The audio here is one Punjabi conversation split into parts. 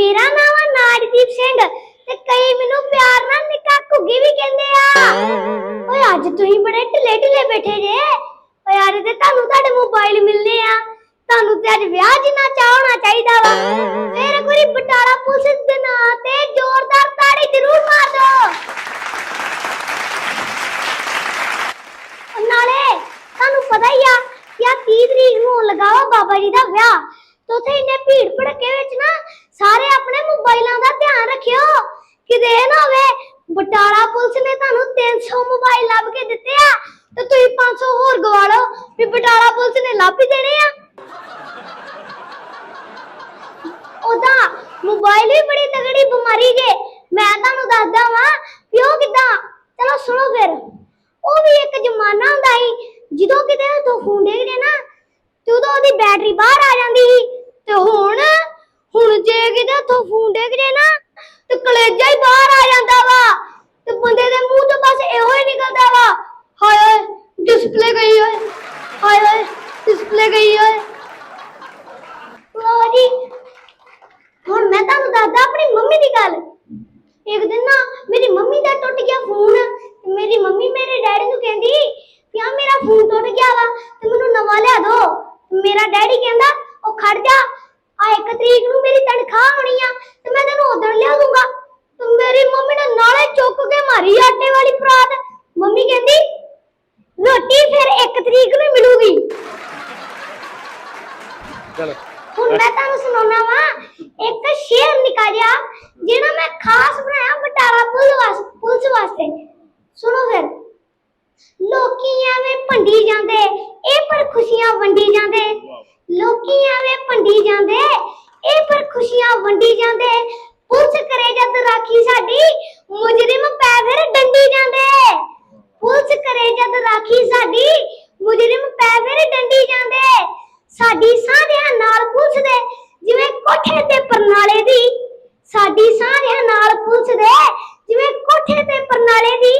ਮੇਰਾ ਨਾਮ ਆ ਨਾਜਦੀਪ ਸਿੰਘ ਤੇ ਕਈ ਮੈਨੂੰ ਪਿਆਰ ਨਾਲ ਨਿੱਕਾ ਘੁੱਗੀ ਵੀ ਕਹਿੰਦੇ ਆ। ਓਏ, ਅੱਜ ਤੁਸੀਂ ਬੜੇ ਢਿੱਲੇ ਢਿੱਲੇ ਬੈਠੇ ਜੇ। ਓਏ ਯਾਰ ਤੇ ਤੁਹਾਨੂੰ ਤੁਹਾਡੇ ਮੋਬਾਈਲ ਮਿਲਨੇ ਆ। ਤੁਹਾਨੂੰ ਤੇ ਅੱਜ ਵਿਆਹ ਜਿੰਨਾ ਚਾਹ ਚਾਹੀਦਾ ਵਾ। ਫੇਰ ਕੋਈ ਬਟਾਲਾ ਪੁਲਿਸ ਦੇ ਨਾਂ ਤੇ ਜ਼ੋਰਦਾਰ ਤਾੜੀ ਜ਼ਰੂਰ ਮਾਰ ਦਿਓ। ਨਾਲੇ ਤੁਹਾਨੂੰ ਪਤਾ ਹੀ ਆ ਕਿ ਆ 30 ਤਰੀਕ ਨੂੰ ਹੋਣ ਬਾਬਾ ਜੀ ਦਾ ਵਿਆਹ। ਤੇ ਉੱਥੇ ਇੰਨੇ ਭੀੜ ਭੜਕੇ ਵਿੱਚ ਨਾ ਸਾਰੇ ਆਪਣੇ ਮੋਬਾਈਲਾਂ ਦਾ ਧਿਆਨ ਰੱਖਿਓ ਕਿਤੇ ਇਹ ਨਾ ਹੋਵੇ ਬਟਾਲਾ ਪੁਲਿਸ ਨੇ ਤੁਹਾਨੂੰ 300 ਮੋਬਾਈਲ ਲੱਭ ਕੇ ਦਿੱਤੇ ਆ, ਤੇ ਤੁਸੀਂ 500 ਹੋਰ ਗਵਾ ਲਓ ਵੀ ਬਟਾਲਾ ਪੁਲਿਸ ਨੇ ਲੱਭ ਹੀ ਦੇਣੇ ਆ। ਉਹਦਾ ਮੋਬਾਈਲ ਵੀ ਬੜੀ ਤਗੜੀ ਬਿਮਾਰੀ ਜੇ, ਮੈਂ ਤੁਹਾਨੂੰ ਦੱਸਦਾ ਵਾਂ ਵੀ ਉਹ ਕਿਦਾਂ, ਚਲੋ ਸੁਣੋ ਫਿਰ। ਉਹ ਵੀ ਇੱਕ ਜ਼ਮਾਨਾ ਹੁੰਦਾ ਸੀ, ਜਦੋਂ ਕਿਤੇ ਹੱਥੋਂ ਫੋਨ ਡੇਗਦੇ ਨਾ, ਤੇ ਉਦੋਂ ਉਹਦੀ ਬੈਟਰੀ ਬਾਹਰ ਆ ਜਾਂਦੀ ਸੀ, ਤੇ ਹੁਣ ਹੁਣ ਜੇ ਕਿਤੇ ਹੱਥੋਂ ਫੋਨ ਡੇਗਦੇ ਨਾ, ਤੇ ਕਲੇਜਾ ਹੀ ਬਾਹਰ ਆ ਜਾਂਦਾ ਵਾ ਤੇ ਬੰਦੇ ਦੇ ਮੂੰਹ ਤੋਂ ਬਸ ਇਹੋ ਹੀ ਨਿਕਲਦਾ ਵਾ ਹਾਏ ਹਾਏ ਡਿਸਪਲੇ ਗਈ ਓਏ। ਹਾਏ ਹਾਏ ਡਿਸਪਲੇ ਗਈ ਓਏ। ਲੋ ਜੀ। ਹੁਣ ਮੈਂ ਤੁਹਾਨੂੰ ਦੱਸਦਾ ਆਪਣੀ ਮੰਮੀ ਦੀ ਗੱਲ। ਇੱਕ ਦਿਨ ਨਾ ਮੇਰੀ ਮੰਮੀ ਦਾ ਟੁੱਟ ਗਿਆ ਫੋਨ। ਤੇ ਮੇਰੀ ਮੰਮੀ ਮੇਰੇ ਡੈਡੀ ਨੂੰ ਕਹਿੰਦੀ ਕਿ ਆ ਮੇਰਾ ਫੋਨ ਟੁੱਟ ਗਿਆ ਵਾ, ਤੇ ਮੈਨੂੰ ਨਵਾਂ ਲਿਆ ਦੋ। ਮੇਰਾ ਡੈਡੀ ਕਹਿੰਦਾ, ਉਹ ਖੜ ਜਾ। ਆ ਇੱਕ ਤਰੀਕ ਨੂੰ ਮੇਰੀ ਤਨਖਾਹ ਹੋਣੀ ਆ, ਤੇ ਮੈਂ ਤੈਨੂੰ ਉਦੋਂ ਲਿਆ ਦੂੰਗਾ। ਤੇ ਮੇਰੀ ਮੰਮੀ ਨੇ ਨਾਲੇ ਚੁੱਕ ਕੇ ਮਾਰੀ ਆਟੇ ਵਾਲੀ ਪਰਾਤ। ਮੰਮੀ ਕਹਿੰਦੀ, ਰੋਟੀ ਤਰੀਕ ਨੂੰ ਮਿਲੂਗੀ। ਚਲੋ। ਹੁਣ ਮੈਂ ਤੁਹਾਨੂੰ ਸੁਣਾਉਣਾ ਵਾ ਇੱਕ ਸ਼ੇਰ ਨਿਕਾ ਜਿਹਾ ਜਿਹੜਾ ਮੈਂ ਖਾਸ ਬਣਾਇਆ ਬਟਾਲਾ ਪੁਲਿਸ ਵਾਸ- ਪੁਲਿਸ ਵਾਸਤੇ। ਸੁਣੋ ਫਿਰ। ਲੋਕੀ ਐਵੇਂ ਭੰਡੀ ਜਾਂਦੇ ਇਹ ਪਰ ਖੁਸ਼ੀਆਂ ਵੰਡੀ ਜਾਂਦੇ। ਲੋਕੀ ਐਵੇਂ ਭੰਡੀ ਜਾਂਦੇ ਇਹ ਪਰ ਖੁਸ਼ੀਆਂ ਵੰਡੀ ਜਾਂਦੇ। ਪੁਲਿਸ ਕਰੇ ਜਦ ਰਾਖੀ ਸਾਡੀ ਮੁਜਰਮ ਪੈ ਫਿਰ ਡੰਡੀ ਜਾਂਦੇ। ਪੁਲਿਸ ਕਰੇ ਜਦ ਰਾਖੀ ਸਾਡੀ ਮੁਜਰਮ ਪੈ ਫਿਰ ਡੰਡੀ ਜਾਂਦੇ। ਸਾਡੀ ਸਾਰਿਆਂ ਨਾਲ ਪੁਲਿਸ ਜਿਵੇਂ ਕੋਠੇ ਤੇ ਪਰਨਾਲੇ ਦੀ। ਸਾਡੀ ਸਾਰਿਆਂ ਨਾਲ ਪੁਲਿਸ ਜਿਵੇਂ ਕੋਠੇ ਤੇ ਪਰਨਾਲੇ ਦੀ।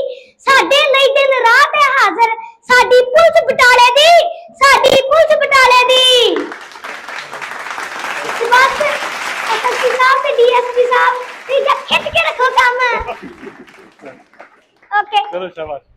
ਸਾਡੇ ਲਈ ਦਿਨ ਰਾਤ ਹੈ ਹਾਜ਼ਰ। ਸਾਡੀ ਪੁਲਿਸ ਬਟਾਲੇ ਦੀ। ਸਾਡੀ ਪੁਲਿਸ ਬਟਾਲੇ ਦੀ। ਬਸ ਐਸਪੀ ਸਾਹਿਬ ਤੇ ਡੀਐਸਪੀ ਸਾਹਿਬ ਤੇ ਖਿੱਚ ਕੇ ਰੱਖੋ ਕੰਮ। ਓਕੇ ਚਲੋ ਸ਼ਾਬਾਸ਼।